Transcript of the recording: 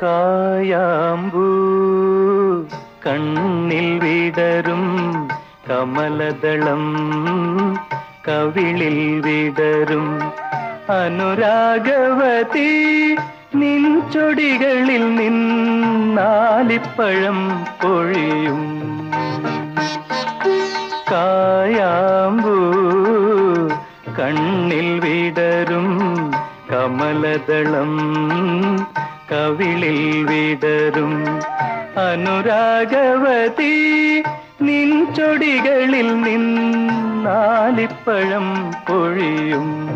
കായാമ്പൂ കണ്ണിൽ വിടരും കമലദളം കവിളിൽ വിടരും. അനുരാഗവതി നിൻ ചൊടികളിൽ നിന്നാലിപ്പഴം പൊഴിയും കായാമ്പൂ കണ്ണിൽ വിടരും കമലദളം കവിളിൽ വിടരും. അനുരാഗവതി നിൻ ചൊടികളിൽ നിന്നാലിപ്പഴം പൊഴിയും.